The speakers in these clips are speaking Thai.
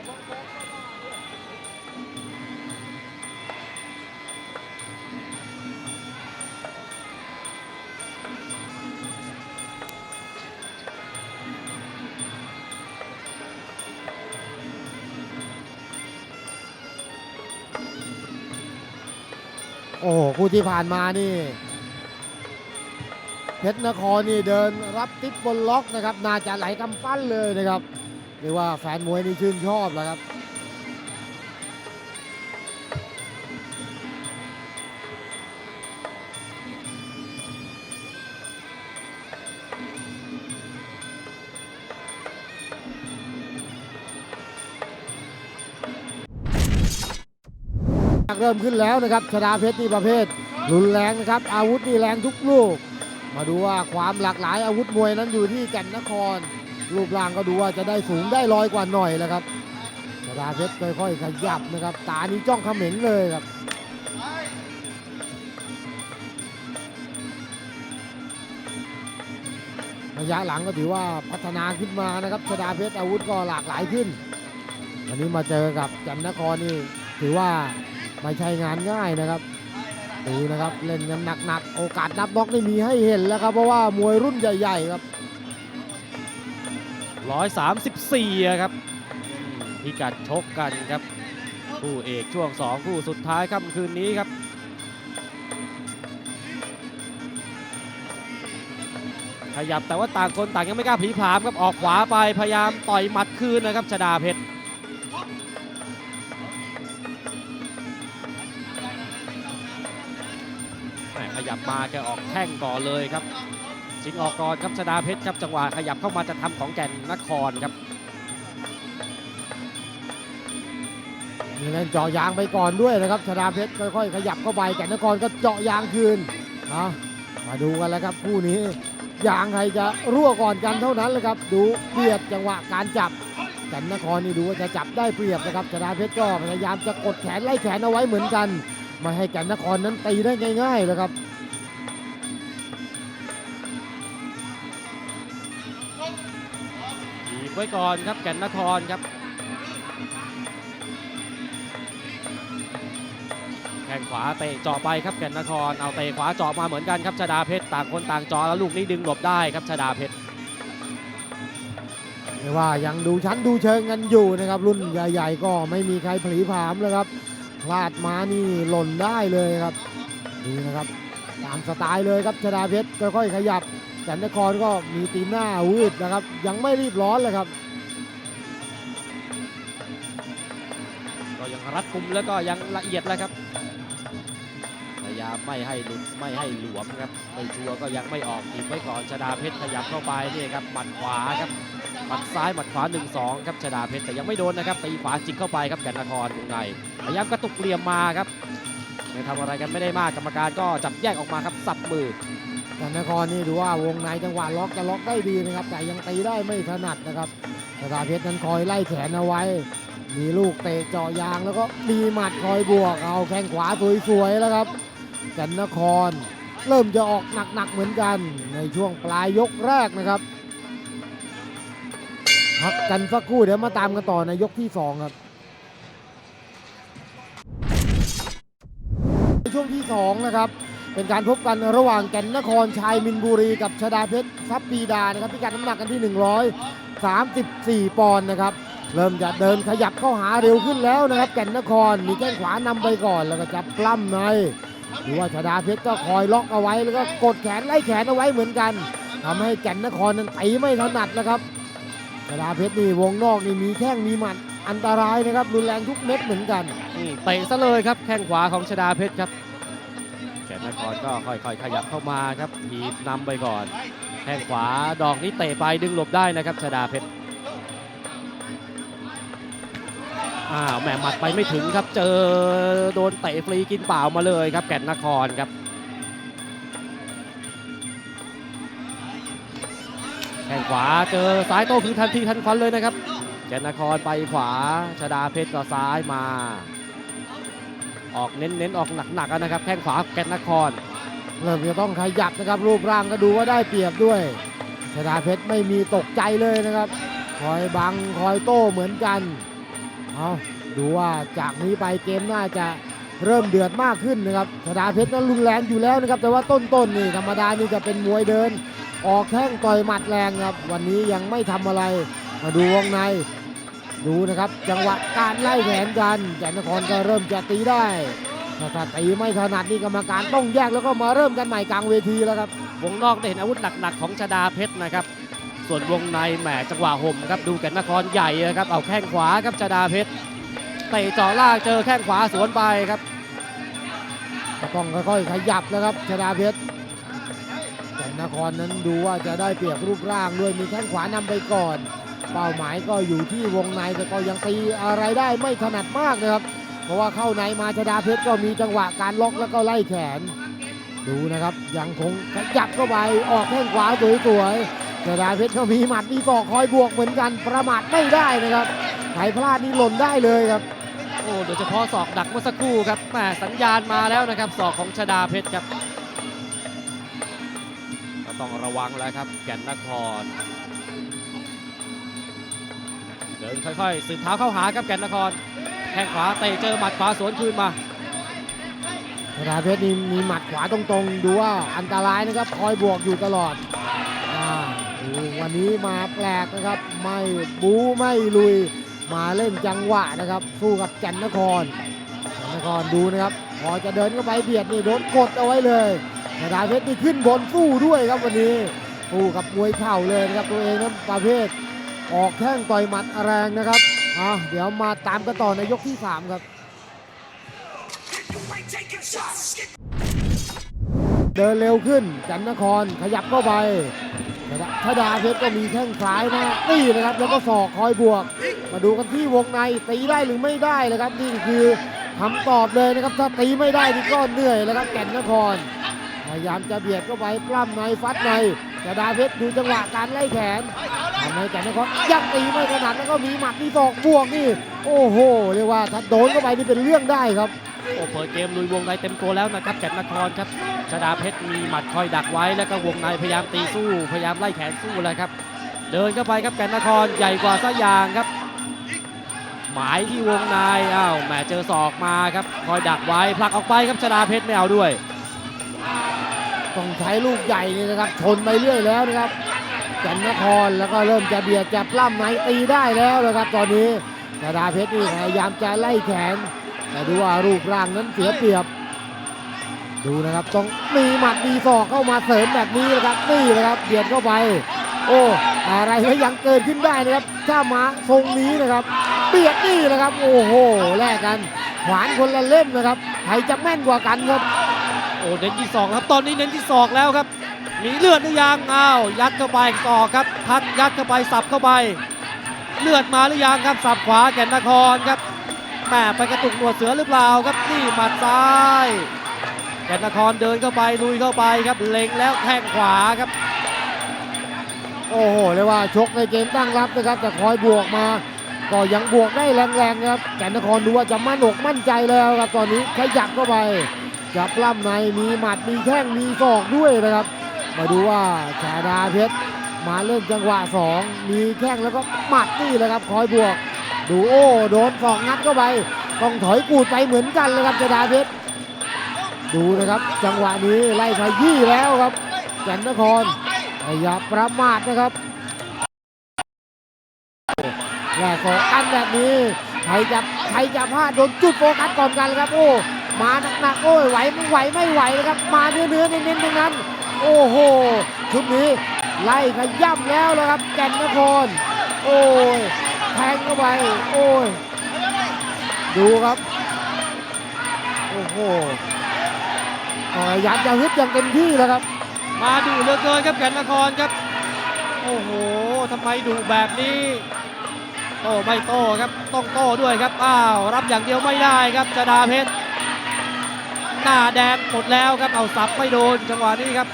โอ้โหคู่ที่ผ่านมานี่เพชรนครนี่เดินรับทิปบนล็อกนะครับ น่าจะไหลกำปั้นเลยนะครับ เรียกว่าแฟนมวยนี่ชื่นชอบแล้วครับเริ่มขึ้นแล้วนะครับชดาเพชรนี่ประเภทรุนแรงนะครับ อาวุธนี่แรงทุกลูก มาดูว่าความหลากหลายอาวุธมวยนั้นอยู่ที่แก่นนคร รูปร่างก็ดูว่าจะได้สูงได้ลอยกว่าหน่อยแล้วครับชดาเพชรค่อยๆขยับนะครับ ตานี้จ้องเขม็งเลยครับระยะหลังก็ถือว่าพัฒนาขึ้นมานะครับชดาเพชรอาวุธก็หลากหลายขึ้น วันนี้มาเจอกับจันทนครนี่ถือว่าไม่ใช่งานง่ายนะครับดูนะครับเล่นกันหนักๆโอกาสนับน็อกนี่มีให้เห็นแล้วครับเพราะว่ามวยรุ่นใหญ่ ๆ ครับ 134 ครับพิกัดชกกันครับคู่เอกช่วง 2 คู่สุดท้ายค่ำคืนนี้ครับ ขยับแต่ว่าต่างคนต่างยังไม่กล้าผีผามครับออกขวาไปพยายามต่อยหมัดคืนนะครับชดาเพชรขยับมาแกออกแข้งก่อนเลยครับชิงออกก่อนครับชดาเพชรครับจังหวะขยับเข้ามาจะทำของแก่ นครครับมีเล่นเจาะยางไปก่อนด้วยนะครับชดาเพชรค่อยๆ ขยับเข้าไปแก่นนครก็เจาะยางคืนนะมาดูกันแล้วครับคู่นี้ ยางใครจะรั่วก่อนกันเท่านั้นเลยครับ ดูเบียดจังหวะการจับแก่นนครนี่ดูว่าจะจับได้เปรียบนะครับชดาเพชรก็พยายามจะกดแขนไล่แขนเอาไว้เหมือนกันไมาให้แก่นนครนั้นตีได้ง่ายๆเลยครับ ไว้ก่อนครับแก่นนครครับ แข้งขวาเตะเจาะไปครับแก่นนคร เอาเตะขวาเจาะมาเหมือนกันครับชดาเพชรต่างคนต่างเจาะแล้วลูกนี้ดึงหลบได้ครับชดาเพชรเรียกว่ายังดูชั้นดูเชิงกันอยู่นะครับ รุ่นใหญ่ ๆ ก็ไม่มีใครผลีผามเลยครับพลาดมานี่หล่นได้เลยครับดูนะครับตามสไตล์เลยครับชดาเพชรค่อยๆขยับ แก่นนครก็มีตีหน้าวืดนะครับ ยังไม่รีบร้อนเลยครับ ก็ยังรัดกุมแล้วก็ยังละเอียดแล้วครับพยายามไม่ให้หลุดไม่ให้หลวมครับไม่ชัวรก็ยังไม่ออกถีบไว้ก่อนชดาเพชรขยับเข้าไปนี่ครับหมัดขวาครับหมัดซ้ายหมัดขวา 1-2 ครับชดาเพชรแต่ยังไม่โดนนะครับตีขวาจิกเข้าไปครับแก่นนครวงในพยายามกระตุกเหลี่ยมมาครับไม่ทำอะไรกันไม่ได้มากกรรมการก็จับแยกออกมาครับสับมือ แก่นนครนี่ดูว่าวงในจังหวะล็อกจะล็อกได้ดีนะครับ แต่ยังตีได้ไม่ถนัดนะครับชดาเพชรนั้นคอยไล่แขนเอาไว้ มีลูกเตะเจาะยางแล้วก็มีหมัดคอยบวกเอาแข้งขวาสวยๆแล้วครับกันนครเริ่มจะออกหนักๆเหมือนกันในช่วงปลายยกแรกนะครับพักกันสักครู่เดี๋ยวมาตามกันต่อในยกที่ 2 ครับในช่วงที่ 2 นะครับ เป็นการพบกันระหว่างแก่นนครชายมินบุรีกับชดาเพชรทรัพย์ปีดานะครับพิกัดน้ำหนักกันที่ 134 ปอนด์นะครับ เริ่มจะเดินขยับเข้าหาเร็วขึ้นแล้วนะครับ แก่นนครมีแข้งขวานำไปก่อนแล้วก็จับปล้ำในดูว่าชดาเพชรก็คอยล็อกเอาไว้แล้วก็กดแขนไล่แขนเอาไว้เหมือนกันทำให้แก่นนครนั้นตีไม่ถนัดนะครับชดาเพชรนี่วงนอกนี่มีแข้งมีหมัดอันตรายนะครับรุนแรงทุกเม็ดเหมือนกันเตะซะเลยครับแข้งขวาของชดาเพชรครับ นนครก็ค่อยๆขยับเข้ามาครับถีบนำไปก่อนแข้งขวาดอกนี้เตะไปดึงหลบได้นะครับชดาเพชรอ้าวแหมหมัดไปไม่ถึงครับ เจอโดนเตะฟรีกินเปล่ามาเลยครับ แก่นนครครับแข้งขวาเจอซ้ายโต้คืนทันทีทันควันเลยนะครับ แก่นนครไปขวาชดาเพชรก็ซ้ายมา ออกเน้นๆออกหนักๆนะครับแข้งขวาแกนนคร เริ่มจะต้องขยับนะครับ รูปร่างก็ดูว่าได้เปรียบด้วยชดาเพชรไม่มีตกใจเลยนะครับ คอยบังคอยโต้เหมือนกันเอาดูว่าจากนี้ไปเกมน่าจะเริ่มเดือดมากขึ้นนะครับชดาเพชรนั้นรุนแรงอยู่แล้วนะครับ แต่ว่าต้นๆนี่ธรรมดานี่จะเป็นมวยเดิน ออกแข้งต่อยหมัดแรงครับ วันนี้ยังไม่ทำอะไร มาดูวงใน ดูนะครับ จังหวะการไล่แขนกันแก่นนครก็เริ่มจะตีได้ถ้าถ้าตีไม่ถนัดนี่กรรมการต้องแยกแล้วก็มาเริ่มกันใหม่กลางเวทีแล้วครับวงนอกได้เห็นอาวุธหนักๆของชดาเพชรนะครับ ส่วนวงในแหมจังหวะห่มครับดูแก่นนครใหญ่นะครับเอาแข้งขวาครับชดาเพชรเตะเจ่อล่างเจอแข้งขวาสวนไปครับก็ต้องค่อยๆขยับนะครับชดาเพชรแต่นครนั้นดูว่าจะได้เปรียบรูปร่างด้วยมีแข้งขวานำไปก่อน เป้าหมายก็อยู่ที่วงในแต่ก็ยังตีอะไรได้ไม่ถนัดมากนะครับ เพราะว่าเข้าในมาชดาเพชรก็มีจังหวะการล็อกแล้วก็ไล่แขน ดูนะครับยังคงขยับเข้าไปออกแข้งขวาสวยๆชดาเพชรก็มีหมัดมีศอกคอยบวกเหมือนกันประมาทไม่ได้นะครับใครพลาดนี่หล่นได้เลยครับโอ้โดยเฉพาะศอกดักเมื่อสักครู่ครับแหมสัญญาณมาแล้วนะครับศอกของชดาเพชรครับก็ต้องระวังแล้วครับแก่นนคร เดินค่อยๆสืบเท้าเข้าหาครับแก่นนครแข้งขวาเตะเจอหมัดขวาสวนคืนมาชดาเพชรนี่มีหมัดขวาตรงๆ ดูว่าอันตรายนะครับคอยบวกอยู่ตลอดอาวันนี้มาแปลกนะครับ ไม่บู๊ไม่ลุย มาเล่นจังหวะนะครับ สู้กับแก่นนครแก่นนครดูนะครับ พอจะเดินเข้าไปเบียดนี่โดนกดเอาไว้เลยชดาเพชรนี่ขึ้นบนสู้ด้วยครับวันนี้สู้กับมวยเข่าเลยนะครับตัวเองนั้นประเภท ออกแข้งต่อยหมัดแรงนะครับอะเดี๋ยวมาตามกันต่อในยกที่สามครับ เดินเร็วขึ้นจันนครขยับเข้าไปชดาเพชรก็มีแข้งซ้ายนะนี่นะครับ แล้วก็ศอกคอยบวก มาดูกันที่วงในตีได้หรือไม่ได้นะครับนี่คือคำตอบเลยนะครับถ้าตีไม่ได้นี่ก็เหนื่อยแล้วครับแก่นนครพยายามจะเบียดเข้าไปปล้ำในฟัดในชดาเพชรดูจังหวะการไล่แขน ทำให้แก่นนครยังตีไม่ถนัดแล้วก็มีหมัดมีศอกบวกนี่ โอ้โหเรียกว่าถ้าโดนเข้าไปนี่เป็นเรื่องได้ครับโอ้เปิดเกมลุยวงในเต็มตัวแล้วนะครับแก่นนครครับชดาเพชรมีหมัดคอยดักไว้แล้วก็วงในพยายามตีสู้ พยายามไล่แขนสู้แล้วครับ เดินเข้าไปครับแก่นนครใหญ่กว่าซะอย่างครับ หมายที่วงในอ้าวแหมเจอศอกมาครับคอยดักไว้ผลักออกไปครับชดาเพชรไม่เอาด้วย ต้องใช้ลูกใหญ่นี่นะครับชนไปเรื่อยแล้วนะครับ จันนครแล้วก็เริ่มจะเบียดจะปล้ำไหนตีได้แล้วนะครับ ตอนนี้ชาดาเพชรนี่พยายามจะไล่แขน แต่ดูว่ารูปร่างนั้นเสียเปรียบ ดูนะครับต้องมีหมัดมีศอกเข้ามาเสริมแบบนี้นะครับนี่นะครับเบียดเข้าไป โอ้อะไรก็ยังเกิดขึ้นได้นะครับถ้ามาทรงนี้นะครับเบียดนี่นะครับ โอ้โหแลกกันขวานคนละเล่มนะครับใครจะแม่นกว่ากันครับ โอ้เน้นที่ศอกครับ ตอนนี้เน้นที่ศอกแล้วครับ มีเลือดหรือยังอ้าวยัดเข้าไปศอครับพักยัดเข้าไปสับเข้าไป เลือดมาหรือยังครับสับขวาแก่นนครครับแหมไปกระตุกหนวดเสือหรือเปล่าครับนี่หมัดซ้ายแก่นนครเดินเข้าไปลุยเข้าไปครับเล็งแล้วแข้งขวาครับ โอ้โหเรียกว่าชกในเกมตั้งรับนะครับแต่คอยบวกมาก็ยังบวกได้แรงๆครับแก่นนครดูว่าจะมั่นอกมั่นใจแล้วครับตอนนี้ขยับเข้าไปจับล่ำในมีหมัดมีแข้งมีศอกด้วยนะครับ มาดูว่าชาดาเพชรมาเล่นจังหวะสองมีแข้งแล้วก็หมัดนี่แหละครับคอยบวก ดูโอ้โดนสองงัดเข้าไป ต้องถอยกูดไปเหมือนกันเลยครับชาดาเพชรดูนะครับ จังหวะนี้ไล่ขยี้แล้วครับแก่นนครอย่าประมาทนะครับแรกสองอันแบบนี้ใครจะใครจะพลาดโดนจุดโฟกัสก่อนกันครับโอ้มาหนักๆโอ้ยไหวไม่ไหวไม่ไหวนะครับมาเนื้อเนื้อเน้นๆทั้งนั้น โอ้โห ชุดนี้ไล่ขย่ำแล้วนะครับแก่นนคร โอ้ยแทงเข้าไป โอ้ย ดูครับ โอ้โหพยายามจะฮึดอย่างเต็มที่แล้วครับ มาดูเหลือเกินครับแก่นนครครับ โอ้โหทำไมดุแบบนี้โต้ไม่โต้ครับต้องโต้ด้วยครับอ้าวรับอย่างเดียวไม่ได้ครับจดาเพชรหน้าแดงหมดแล้วครับเอาสับไม่โดนจังหวะนี้ครับ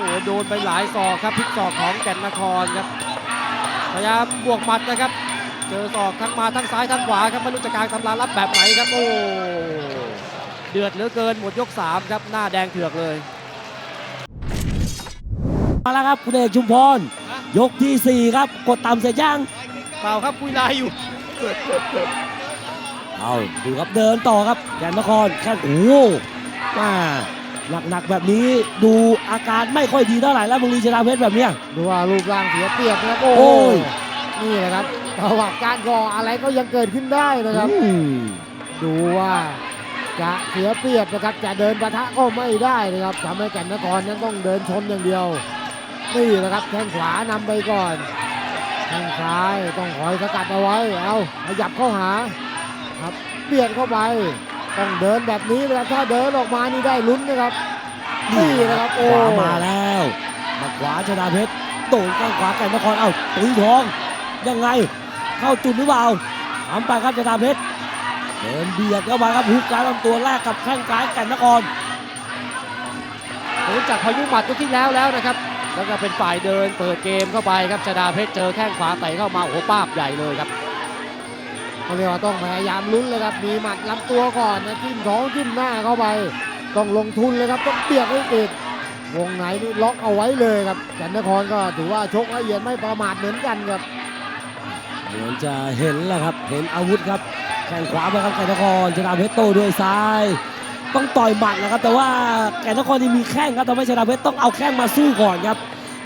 อ้โหโดนไปหลายศอกครับพลิกศอกของแก่นนครครับพยายามบวกหมัดนะครับ เจอศอกทั้งมาทั้งซ้ายทั้งขวาครับไม่รู้จะกลางตำรารับแบบไหนครับโอ้เดือดเหลือเกินหมดยกสามครับหน้าแดงเถือกเลย มาแล้วครับคุณเอกชุมพร ยกที่ 4 ครับ กดต่ำเสร็จยังเปล่าครับคุยไลน์อยู่เอาดูครับเดินต่อครับแกนนครแค่โอ้โหมา หนักๆแบบนี้ดูอาการไม่ค่อยดีเท่าไหร่แล้วบุรีชนะเพชรแบบเนี้ยดูว่ารูปร่างเสียเปรียบนะครับโอ้โอ้โหยนี่แหละครับประวัติการก่ออะไรก็ยังเกิดขึ้นได้นะครับอืมดูว่าจะเสียเปรียบนะครับจะเดินปะทะก็ไม่ได้นะครับทำให้แก่นนครนั้นต้องเดินชนอย่างเดียวนี่นะครับแข้งขวานำไปก่อนแข้งซ้ายต้องคอยสกัดเอาไว้เอาขยับเข้าหาครับเบียดเข้าไป ต้องเดินแบบนี้นะครับถ้าเดินออกมานี่ได้ลุ้นนะครับนี่นะครับขโอ้วามาแล้วมาขวาชนะเพชรโดนแข้งขวาแกนนครเอ้าตุ้ยทอง ยังไงเข้าจุดหรือเปล่าทำไปครับชนะเพชรเดินเบียดเข้ามาครับหุกกลารลำตัวแรกกับแข้งซ้ายแก่นนครรู้จักพายุหมัดตัวที่แล้วแล้วนะครับ แล้วก็เป็นฝ่ายเดินเปิดเกมเข้าไปครับชดาเพชรเจอแข้งขวาเตะเข้ามาโอ้โหป้าบใหญ่เลยครับ เขาเรียกว่าต้องพยายามลุ้นเลยครับ มีหมัดลำตัวก่อนนะจิ้มท้องจิ้มหน้าเข้าไป ต้องลงทุนเลยครับต้องเปียกให้ติดวงไหนนี่ล็อกเอาไว้เลยครับจันทครก็ถือว่าชกละเอียดไม่ประมาทเหมือนกันครับเหมือนจะเห็นแล้วครับ เห็นอาวุธครับ แข้งขวาไปครับแก่นนครชนะเพชรโต้ด้วยซ้าย ต้องต่อยหมัดนะครับ แต่ว่าแก่นนครนี่มีแข้งครับทำให้ชนะเพชรต้องเอาแข้งมาสู้ก่อนครับ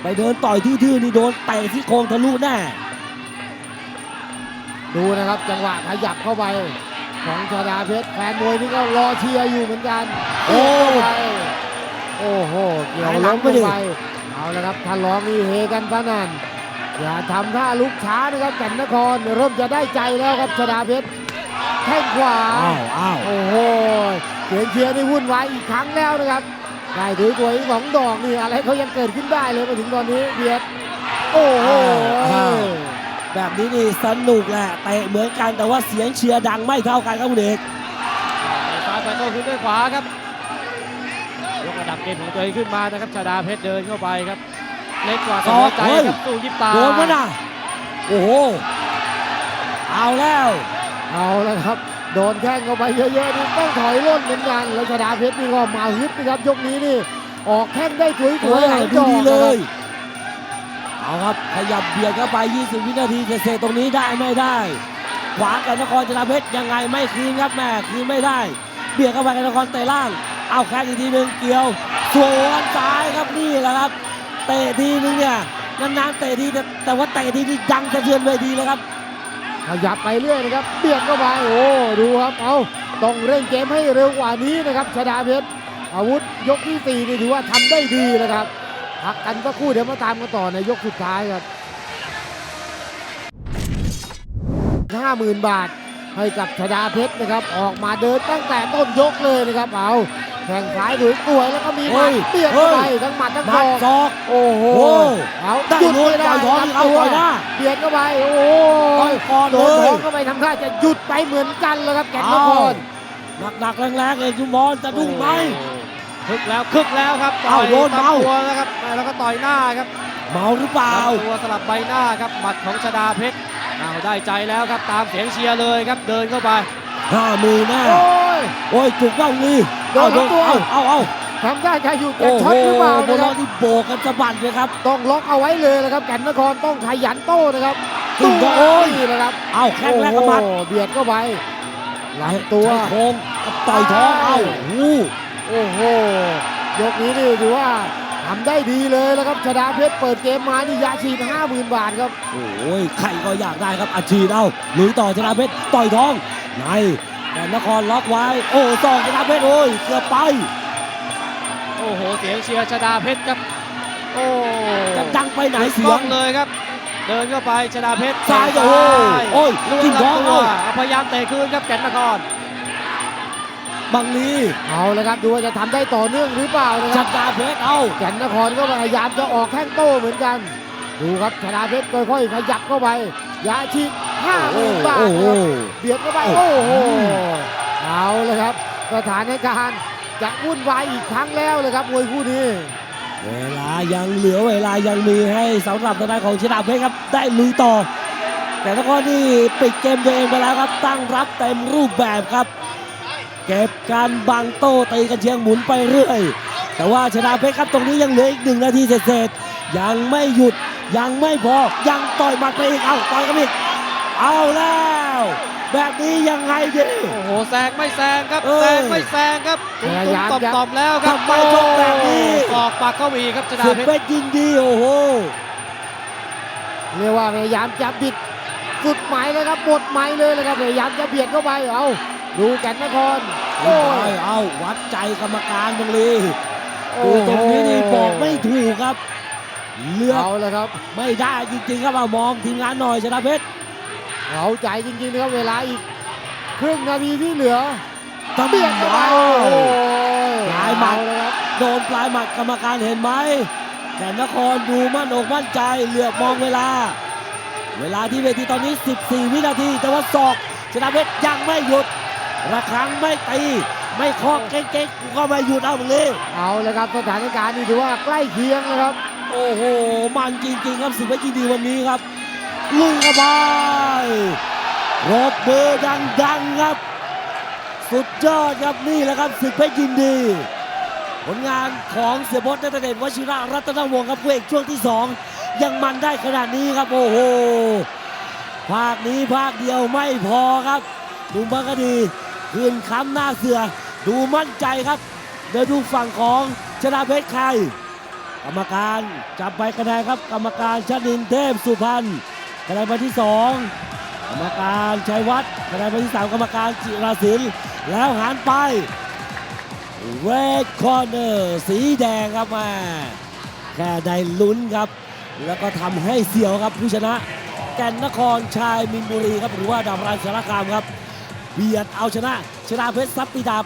ไปเดินต่อยทื่อๆนี่โดนเตะที่โครงทะลุแน่ ดูนะครับจังหวะขยับเข้าไปของชาดาเพชรแฟนมวยนี่ก็รอเชียร์อยู่เหมือนกันโอ้เกี่ยวเข้าไปโอ้โหเกี่ยวหายหลัล้งมไปไปดิไปเอาละครับถ้าร้องนี่เฮกันซะนั่นอย่าทำท่าลุกช้านะครับจันทครเริ่มจะได้ใจแล้วครับชาดาเพชรแข้งขวาอ้าวอ้าวโอ้โหเสียงเชียร์นี่วุ่นวายอีกครั้งแล้วนะครับได้ถือตัวอีกสองดอกนี่อะไรเขายังเกิดขึ้นได้เลยมาถึงตอนนี้เบียดโอ้โห แบบนี้นี่สนุกแหละเตะเหมือนกันแต่ว่าเสียงเชียร์ดังไม่เท่ากันครับคุณเอกซ้ายไปโต้ขึ้นด้วยขวาครับยกระดับเกมของตัวเองขึ้นมานะครับชาดาเพชรเดินเข้าไปครับ เล็กกว่าเสมอใจครับสู้ยิบตาโดนมั้ยนะโอ้โหเอาแล้ว เอาแล้วครับ โดนแข้งเข้าไปเยอะๆนี่ต้องถอยร่นเหมือนกันแล้วชดาเพชรนี่ก็มาฮึดนะครับยกนี้นี่ออกแข้งได้สวยเอๆอหลายดูดอกดีนะเลครับย เอาครับขยับเบียดเข้าไป 20 วินาทีเศษตรงนี้ได้ไม่ได้ ขวากันนครชนะเพชรยังไงไม่คืนครับแม่คืนไม่ได้ เบียดเข้าไปกันนครเตะล่าง เอาแข้งอีกทีหนึ่งเกี่ยวสวนซ้ายครับนี่แหละครับเตะทีนึงเนี่ยนานๆเตะทีแต่แต่ว่าเตะทีนี่ดังสะเทือนเวทีเลยครับขยับไปเรื่อยนะครับเบียดเข้าไปโอ้ดูครับเอาต้องเร่งเกมให้เร็วกว่านี้นะครับชดาเพชรอาวุธยกที่สี่นี่ถือว่าทำได้ดีนะครับ พักกันสักครู่เดี๋ยวมาตามกันต่อในยกสุดท้ายครับ50,000บาทให้กับชดาเพชรนะครับ ออกมาเดินตั้งแต่ต้นยกเลยนะครับเอาแข่งซ้ายถือตัวแล้วก็มีหมัดเฮ้ยเปียกเข้าไปเฮ้ยทั้งหมัดทั้งหศมัดอกศอกโอ้โหโอ้เอาได้หยุดลุ้นไม่ได้ต่อยท้องรับเอาตัวต่อยหน้าเบียดเข้าไปโอ้ต่อยยก่อนโดเลนท้ยองเข้าไปทำท่าจะหยุดไปเหมือนกันเลยครับแก่นนครหนักๆแรงๆเอกชุมพรจะดุ้งไหม คึกแล้วคึกแล้วครับเอ้าโดนต่อยเมาตตัวแล้วครับแล้วก็ต่อยหน้าครับ เมาหรือเปล่าลำตัวสลับใบหน้าครับหมัดของชดาเพชรเอาได้ใจแล้วครับตามเสียงเชียร์เลยครับเดินเข้าไปห้ามือแน่โอ้ยโอ้ยจุกบ้างนี่โดนทั้งตัวเอาเอาเอาทำท่าจะหยุดจะโอ้โหช็อตหรือเปล่าโดนะนคล้รัอบที่โบกกันสะบัดเลยครับ ต้องล็อกเอาไว้เลยนะครับแก่นนครต้องขยันโต้นะครับขึ้นตัวโอ้ยนี่นะครับ เอาแข้งแรกกระมัดโอ้โหเบียดเข้าไปหลังตัวใช้โค้งกับต่อยท้องเอาโอ้โห โอ้โห ยกนี้นี่ถือว่าทำได้ดีเลยแล้วครับชดาเพชรเปิดเกมมานี่ยาฉีด50,000 บาทครับ โอ้ยใครก็อยากได้ครับอาชีพเอาหลุยต่อชนะเพชรต่อยท้องในแต่นครล็อกไว้ โอ้สองชนะเพชรโอ้ยเกือบไป โอ้โห เสียงเชียร์ชดาเพชรครับ โอ้จะดังไปไหนเสีกยล้องงเลยครับ เดินเข้าไปชดาเพชรซ้ายเตะโอ้ยซ้ายโอ้ยล้วจิ้นมท้องลำตัวเอาเอาพยายามเตะคืนครับแก่นนคร บังลีเอาเลยครับดูว่าจะทำได้ต่อเนื่องหรือเปล่านะคจัรับดดาเพชรเอาแก่นนครก็พยายามจะออกแข้งโต้เหมือนกัน ดูครับชดาเพชรค่อยๆขยับเข้าไปยาฉีดโอ้50,000บาทโอ้นะโหครับเบียดเข้าไปโอ้โอ้โหโหเอาเลยครับสถานการณ์จะวุ่นวายอีกครั้งแล้วเลยครับมวยคู่นี้เวลายังเหลือเวลายังมีให้สำหรับทางด้านของชนะเพชรครับได้ลุยต่อ แต่นครนี่ปิดเกมตัวเองไปแล้วครับตั้งรับเต็มรูปแบบครับ เก็บการบังโต้ตีกันเชียงหมุนไปเรื่อย แต่ว่าชนะเพชรครับตรงนี้ยังเหลืออีกหนึ่งนาทีเศษๆยังไม่หยุดยังไม่พอยังต่อยหมัดไปอีกเอ้าต่อยกันอีกเอาแล้ว แบบนี้ยังไงดี โอ้โหแซงไม่แซงครับเอ้ยแซงไม่แซงครับตุ้พยายามมจะ ๆต่อมๆแล้วครับทำไมชกแบบนี้ ออกปากเข้าอีกครับชนะสิบเพชร เพชรยินดีโอ้โห เรียกว่าพยายามจะบิดสุดไหมเลยครับหมดไหมเลยเลยครับพยายามจะเบียดเข้าไปเอา ดูแก่นนครโอ้ยเอาวัดใจกรรมการบังลีดูตรงนี้นี่บอกไม่ถูกครับ เลือกเอาเลยครับ ไม่ได้จริงๆครับเอามองทีมงานหน่อยชนะเพชรเอาใจจริงๆนะครับเวลาอีกครึ่งนาทีที่เหลือทำเบียดเข้าไปเอาโอ้ยปลายหมัดเอเลยครับโดนปลายหมัดกรรมการเห็นไหมแต่นครดูมั่นอกมั่นใจเหลือบมองเวลา เวลาที่เวทีตอนนี้ 14 วินาที แต่ว่าศอกชนะเพชรยังไม่หยุด ระครังไม่ตี ไม่เคอกเก๊กๆกูก็ไม่หยุดเอาเลยเอาเลยครับสถานการณ์นี่ถือว่าใกล้เคียงเลยครับ โอ้โห มันจริงๆครับสิบวินาทีวันนี้ครับลุยเข้าไปรบเบอร์ดังๆครับ สุดยอดครับนี่แหละครับศึกเพชรยินดี ผลงานของเสียบดนัตเดชวชิระรัตนวงศ์ครับผู้เอกช่วงที่สองยังมันได้ขนาดนี้ครับ โอ้โห ภาคนี้ภาคเดียวไม่พอครับดูบังกดี คืนค้ำหน้าเสือ ดูมั่นใจครับ เดี๋ยวดูฝั่งของชนะเพชรใคร กรรมการจับใบคะแนนครับ กรรมการชนินเทพสุพรรณคะแนนใบที่สองกรรมการชัยวัฒน์คะแนนใบที่สามกรรมการจิราศิลป์แล้วหันไปเรดคอร์เนอร์สีแดงครับมาแค่ได้ลุ้นครับ แล้วก็ทำให้เสียวครับผู้ชนะ แก่นนครชายมินบุรีครับหรือว่าดาวรันสารคามครับ เบียดเอาชนะ ชนะเพชรซับปิดา